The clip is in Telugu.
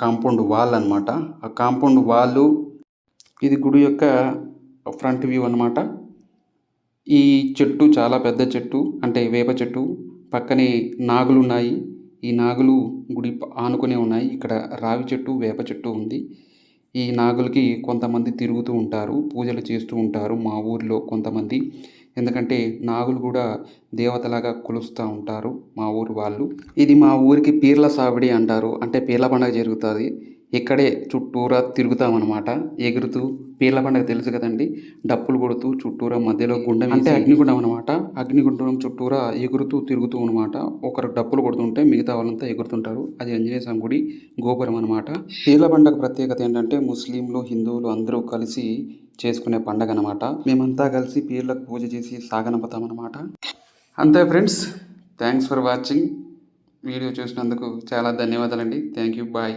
కాంపౌండ్ వాల్ అన్నమాట. ఆ కాంపౌండ్ వాళ్ళు ఇది గుడి యొక్క ఫ్రంట్ వ్యూ అన్నమాట. ఈ చెట్టు చాలా పెద్ద చెట్టు అంటే వేప చెట్టు. పక్కనే నాగులు ఉన్నాయి. ఈ నాగులు గుడి ఆనుకునే ఉన్నాయి. ఇక్కడ రావి చెట్టు వేప చెట్టు ఉంది. ఈ నాగులకి కొంతమంది తిరుగుతూ ఉంటారు పూజలు చేస్తూ ఉంటారు మా ఊర్లో కొంతమంది. ఎందుకంటే నాగులు కూడా దేవతలాగా కొలుస్తూ ఉంటారు మా ఊరు వాళ్ళు. ఇది మా ఊరికి పీర్ల సావిడి అంటారు. అంటే పీర్ల పండుగ జరుగుతుంది. ఇక్కడే చుట్టూరా తిరుగుతామన్నమాట. ఎగురుతూ పీర్ల పండుగ తెలుసు కదండి. డప్పులు కొడుతూ చుట్టూరా మధ్యలో గుండం అంటే అగ్నిగుండం అనమాట అగ్నిగుండం చుట్టూరా ఎగురుతూ తిరుగుతూ అనమాట ఒకరు డప్పులు కొడుతుంటే మిగతా వాళ్ళంతా ఎగురుతుంటారు. అది ఆంజనేయ స్వామి గుడి గోపురం అనమాట పీర్ల పండగ ప్రత్యేకత ఏంటంటే ముస్లింలు హిందువులు అందరూ కలిసి చేసుకునే పండగ అనమాట మేమంతా కలిసి పీర్లకు పూజ చేసి సాగనంపుతామన్నమాట అంతే friends thanks for watching video చూసినందుకు చాలా ధన్యవాదాలండి. Thank you bye